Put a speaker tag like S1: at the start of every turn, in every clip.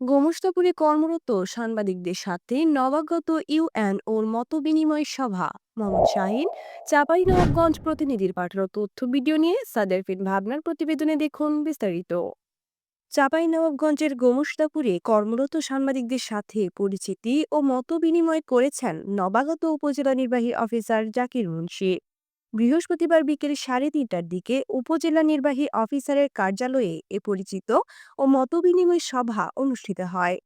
S1: গোমস্তাপুরে কর্মরত সাংবাদিকদের সাথে নবাগত ইউএন ওর মতবিনিময় সভা। মোহাম্মদ শাহিন, চাঁপাইনবাবগঞ্জ প্রতিনিধির পাঠানো তথ্য ভিডিও নিয়ে সাদেরফিন ভাবনার প্রতিবেদনে দেখুন বিস্তারিত। চাঁপাইনবাবগঞ্জের গোমস্তাপুরে কর্মরত সাংবাদিকদের সাথে পরিচিতি ও মতবিনিময় করেছেন নবাগত উপজেলা নির্বাহী অফিসার জাকির মুন্সি। বৃহস্পতিবার বিকেল সাড়ে তিনটার দিকে উপজেলা নির্বাহী অফিসারের কার্যালয়ে এ পরিচিত ও মতবিনিময় সভা অনুষ্ঠিত হয়।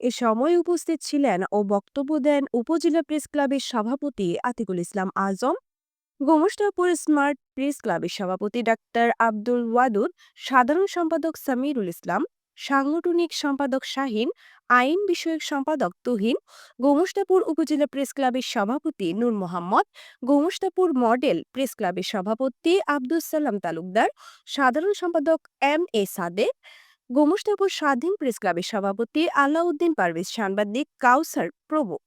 S1: এ সময় উপস্থিত ছিলেন ও বক্তব্য দেন উপজেলা প্রেস ক্লাবের সভাপতি আতিকুল ইসলাম আজম গোমস্তাপুর স্মার্ট প্রেস ক্লাবের সভাপতি ডাক্তার আব্দুল ওয়াদুদ, সাধারণ সম্পাদক সামিরুল ইসলাম সাংগঠনিক সম্পাদক শাহীন, আইন বিষয়ক সম্পাদক তুহিন, গোমস্তাপুর উপজেলা প্রেস ক্লাবের সভাপতি নূর মোহাম্মদ, গোমস্তাপুর মডেল প্রেস ক্লাবের সভাপতি আব্দুল সালাম তালুকদার, সাধারণ সম্পাদক এম এ সাদেক, গোমস্তাপুর স্বাধীন প্রেস ক্লাবের সভাপতি আলাউদ্দিন পারভেজ সাংবাদিক কাউসার প্রমুখ।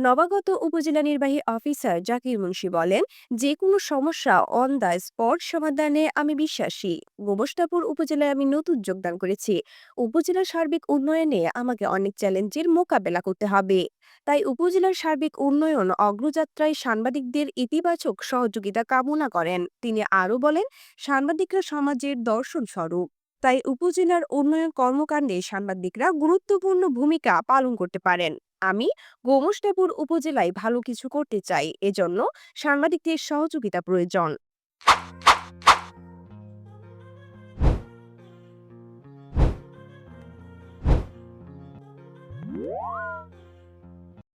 S1: নবাগত উপজেলা নির্বাহী অফিসার জাকির মুন্সি বলেন যে কোনো সমস্যা অন দ্য স্পট সমাধানে আমি বিশ্বাসী। গোবস্তাপুর উপজেলায় আমি নতুন যোগদান করেছি। উপজেলার সার্বিক উন্নয়নে আমাকে অনেক চ্যালেঞ্জের মোকাবেলা করতে হবে। তাই উপজেলার সার্বিক উন্নয়ন অগ্রযাত্রায় সাংবাদিকদের ইতিবাচক সহযোগিতা কামনা করেন। তিনি আরও বলেন, সাংবাদিকরা সমাজের দর্শন স্বরূপ তাই উপজেলার উন্নয়ন কর্মকাণ্ডে সাংবাদিকরা গুরুত্বপূর্ণ ভূমিকা পালন করতে পারেন। আমি গোমস্তাপুর উপজেলায় ভালো কিছু করতে চাই, এজন্য সাংবাদিকদের সহযোগিতা প্রয়োজন।